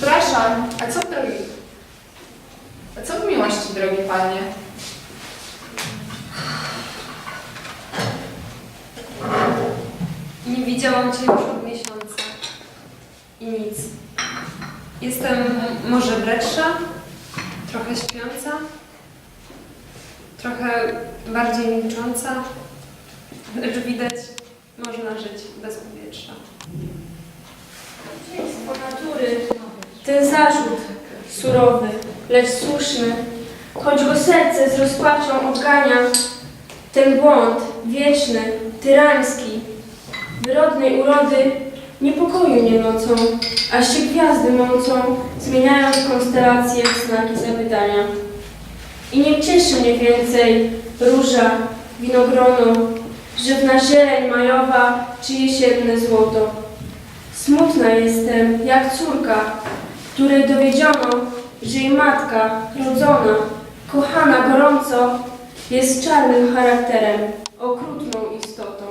Przepraszam, a co drogi? A co w miłości, drogi panie? Nie widziałam Cię już od miesiąca. I nic. Jestem może bretsza, trochę śpiąca, trochę bardziej milcząca, lecz widać, można żyć bez powietrza. Przeciwieństwo natury, ten zarzut surowy, lecz słuszny, choć go serce z rozpaczą odgania, ten błąd wieczny, tyrański, wyrodnej urody niepokoi mnie nocą, aż się gwiazdy mącą, zmieniając konstelacje w znaki zapytania. I nie cieszy mnie więcej róża, winogrono, żywna zieleń majowa czy jesienne złoto. Smutna jestem, jak córka, której dowiedziono, że jej matka, rodzona, kochana gorąco, jest czarnym charakterem, okrutną istotą.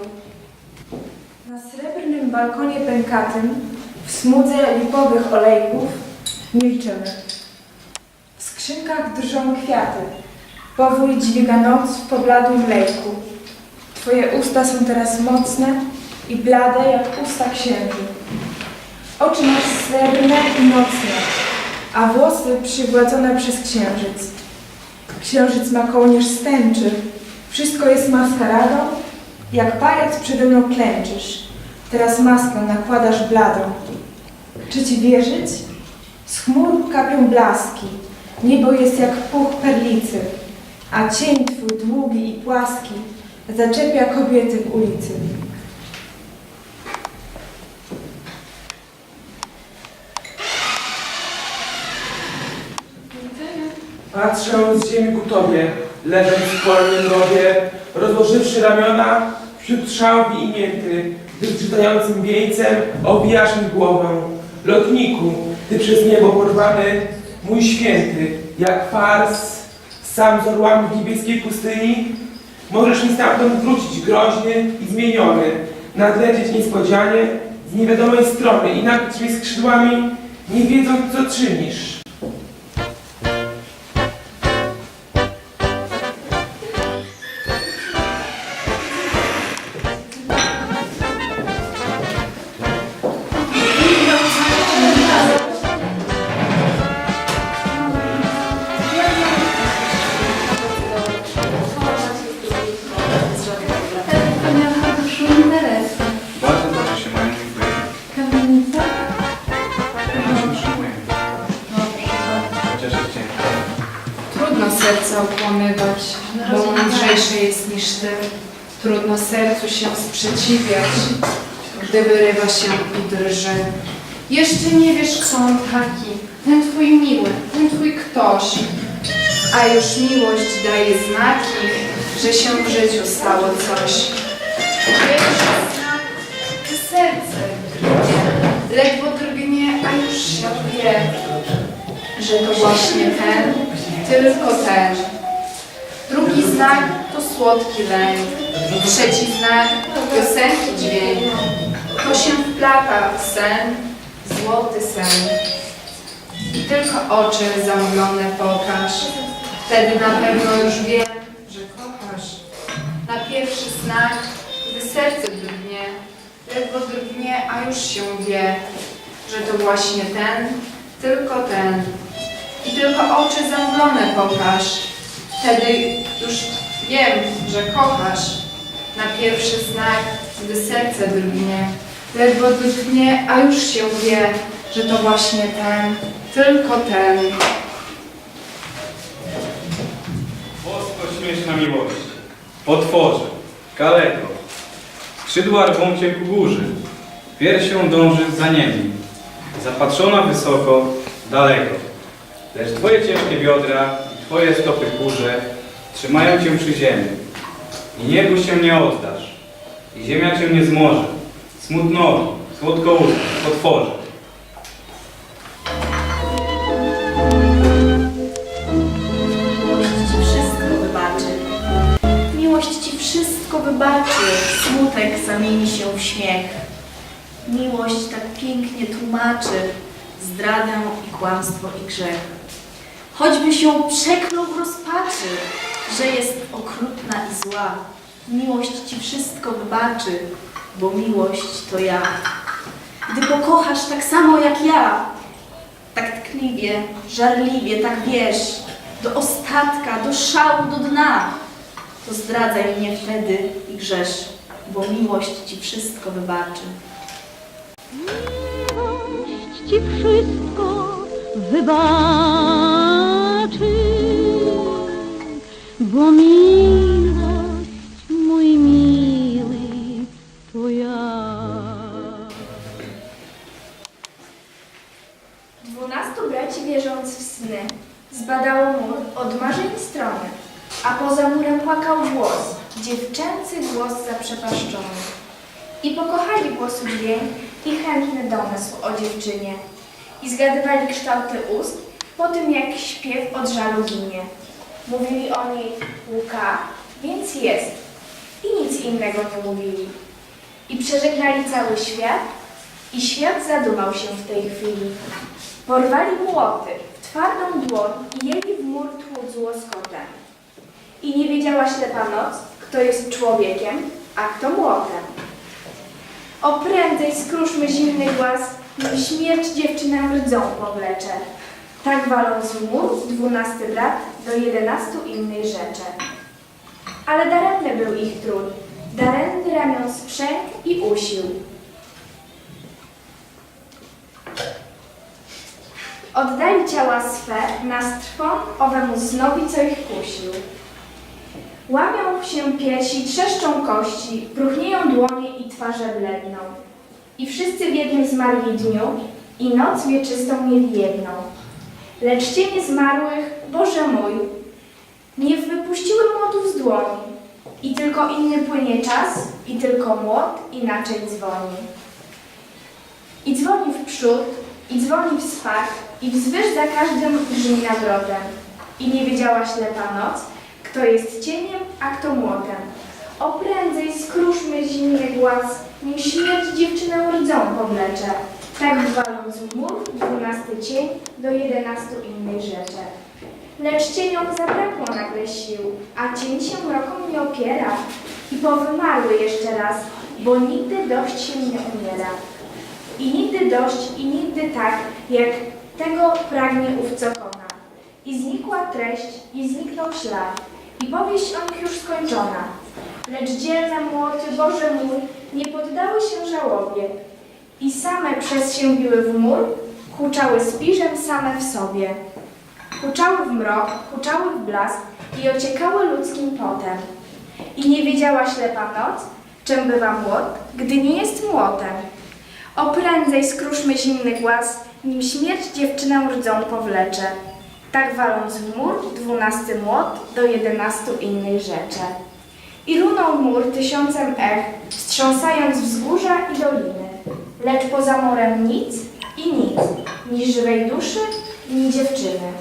Na srebrnym balkonie pękatym, w smudze lipowych olejków, milczymy. W skrzynkach drżą kwiaty, powój dźwiga noc w pobladłym lejku. Twoje usta są teraz mocne i blade jak usta księży. Oczy masz srebrne i mocne, a włosy przygładzone przez księżyc. Księżyc ma kołnierz stęczy, wszystko jest maskaradą, jak pajac przede mną klęczysz, teraz maskę nakładasz bladą. Czy ci wierzyć? Z chmur kapią blaski, niebo jest jak puch perlicy, a cień twój długi i płaski zaczepia kobiety w ulicy. Patrzę z ziemi ku tobie, leżeć w polnym rowie, rozłożywszy ramiona, wśród szałwi i mięty, gdy zgrzytającym wieńcem owijasz mi głowę. Lotniku, ty przez niebo porwany, mój święty, jak fars, sam z orłami w niebieskiej pustyni, możesz mi stamtąd wrócić groźny i zmieniony, nadlecieć niespodzianie z niewiadomej strony i nakryć mi skrzydłami, nie wiedząc co czynisz. Trudno sercu się sprzeciwiać, gdy wyrywa się i drży. Jeszcze nie wiesz, kto on taki, ten twój miły, ten twój ktoś. A już miłość daje znaki, że się w życiu stało coś. Pierwszy znak, gdy serce drgnie, ledwo drgnie, a już się wie, że to właśnie ten, tylko ten. Znak to słodki lęk. Trzeci znak to piosenki dźwięk. To się wplata w sen, złoty sen. I tylko oczy zamglone pokaż. Wtedy na pewno już wiem, że kochasz. Na pierwszy znak, gdy serce drgnie, ledwo drgnie, a już się wie, że to właśnie ten, tylko ten. I tylko oczy zamglone pokaż. Wtedy już wiem, że kochasz. Na pierwszy znak, gdy serce drgnie, ledwo drgnie, a już się wie, że to właśnie ten, tylko ten. Bosko śmieszna miłość. Potworze, kaleko. Skrzydła rwą cię ku górze. Piersią dąży za niemi. Zapatrzona wysoko, daleko. Lecz twoje ciężkie biodra i twoje stopy kurze trzymają cię przy ziemi. I niebu się nie oddasz. I ziemia cię nie zmoże. Smutno, słodko potworze. Miłość ci wszystko wybaczy. Miłość ci wszystko wybaczy. Smutek zamieni się w śmiech. Miłość tak pięknie tłumaczy zdradę i kłamstwo i grzech. Choćby się przeklął w rozpaczy, że jest okrutna i zła. Miłość ci wszystko wybaczy, bo miłość to ja. Gdy pokochasz tak samo jak ja, tak tkliwie, żarliwie, tak wiesz, do ostatka, do szału, do dna, to zdradzaj mnie wtedy i grzesz, bo miłość ci wszystko wybaczy. Miłość ci wszystko wybaczy, I pokochali głosu dźwięk i chętny domysł o dziewczynie. I zgadywali kształty ust po tym, jak śpiew od żalu ginie. Mówili o niej Łuka, więc jest. I nic innego nie mówili. I przeżegnali cały świat, i świat zadumał się w tej chwili. Porwali młoty w twardą dłoń i jeli w mur tłuc łoskotem. I nie wiedziała ślepa noc, kto jest człowiekiem, a kto młotem. O prędzej skruszmy zimny głaz, nim śmierć dziewczynę rdzą powlecze. Tak waląc w mur dwunasty brat do jedenastu innej rzeczy. Ale daremny był ich trud, daremny ramion sprzęg i usił. Oddali ciała swe na strwon owemu znowi, co ich kusił. Łamią się piersi, trzeszczą kości, próchnieją dłonie twarze bledną. I wszyscy w jednym zmarli dniu i noc wieczystą mieli jedną. Lecz cienie zmarłych, Boże mój, nie wypuściły młotów z dłoni. I tylko inny płynie czas, i tylko młot inaczej dzwoni. I dzwoni w przód, i dzwoni w spak, i wzwyż za każdym brzmi nawrotem. I nie wiedziała ślepa noc, kto jest cieniem, a kto młotem. O prędzej skruszmy zimny głaz, nim śmierć dziewczynę rdzą powlecze. Tak waląc w mur, dwunasty cień do jedenastu innej rzeczy. Lecz cieniom zabrakło nagle sił, a cień się mrokom nie opiera. I powymarły jeszcze raz, bo nigdy dość się nie umiera. I nigdy dość, i nigdy tak, jak tego pragnie ów, co kona. I znikła treść, i zniknął ślad, i powieść o nich już skończona. Lecz dzielne młoty, Boże mój, nie poddały się żałobie. I same przez się biły w mur, huczały spiżem same w sobie. Huczały w mrok, huczały w blask i ociekały ludzkim potem. I nie wiedziała ślepa noc, czym bywa młot, gdy nie jest młotem. O prędzej skruszmy zimny głaz, nim śmierć dziewczynę rdzą powlecze. Tak waląc w mur, dwunasty młot do jedenastu innej rzeczy. I runął mur tysiącem ech, wstrząsając wzgórza i doliny. Lecz poza morem nic i nic, ni żywej duszy, ni dziewczyny.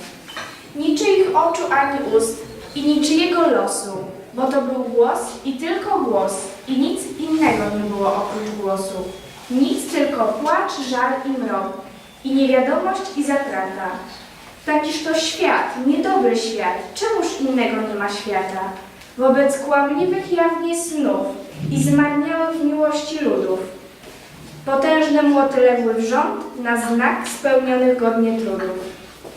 Niczyich oczu ani ust i niczyjego losu, bo to był głos i tylko głos i nic innego nie było oprócz głosu. Nic tylko płacz, żal i mrok i niewiadomość i zatrata. Takiż to świat, niedobry świat, czemuż innego nie ma świata? Wobec kłamliwych jawnie snów i zmarniałych miłości ludów. Potężne młoty legły w rząd na znak spełnionych godnie trudów.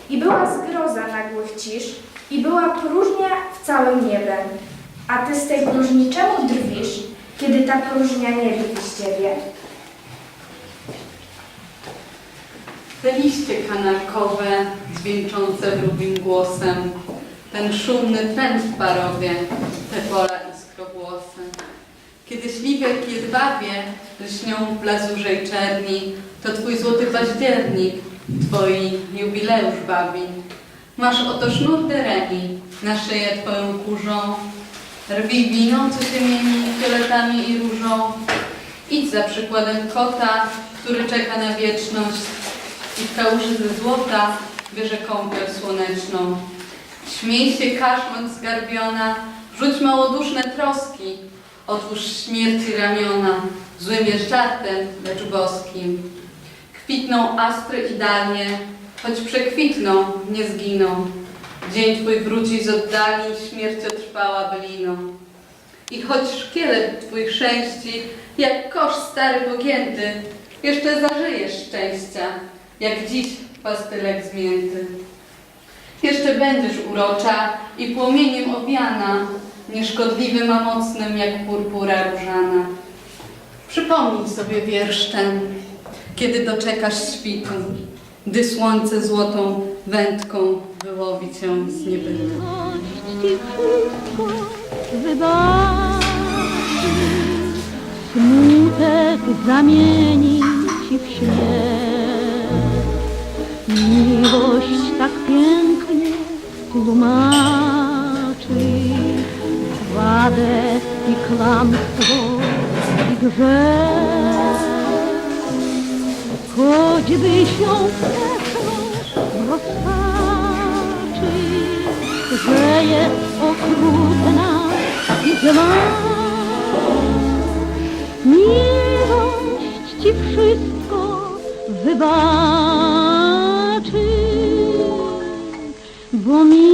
I była zgroza nagłych cisz, i była próżnia w całym niebem. A ty z tej próżni czemu drwisz, kiedy ta próżnia nie drwi z ciebie? Te liście kanarkowe, dźwięczące wróbim głosem, ten szumny trend w parowie, te pola iskrogłosy. Kiedy śliwek jedwabie lśnią w blazurzej czerni, to twój złoty październik, twoi jubileusz babin. Masz oto sznur deremi, na szyję twoją kurzą, rwij wino, co się mieni fioletami i różą. Idź za przykładem kota, który czeka na wieczność i w kałuży ze złota bierze kąpiel słoneczną. Śmiej się kaszmąc zgarbiona, rzuć małoduszne troski, otwórz śmierci ramiona, złym jest żartem, lecz boskim. Kwitną astry idealnie, choć przekwitną, nie zginą. Dzień twój wróci z oddali, śmierć otrwała byliną. I choć szkielet twój chrzęści, jak kosz stary pogięty, jeszcze zażyjesz szczęścia, jak dziś pastylek zmięty. Będziesz urocza i płomieniem owiana, nieszkodliwym, a mocnym jak purpura różana. Przypomnij sobie wiersz ten, kiedy doczekasz świtu, gdy słońce złotą wędką wyłowi cię z niebytu. Smutek zamieni ci w śmiech. Miłość tak pięknie tłumaczy wadę i kłamstwo i grzech. Choćby się w rozpaczy, że jest okrutna i zła. Miłość ci wszystko wybaczy, bo mi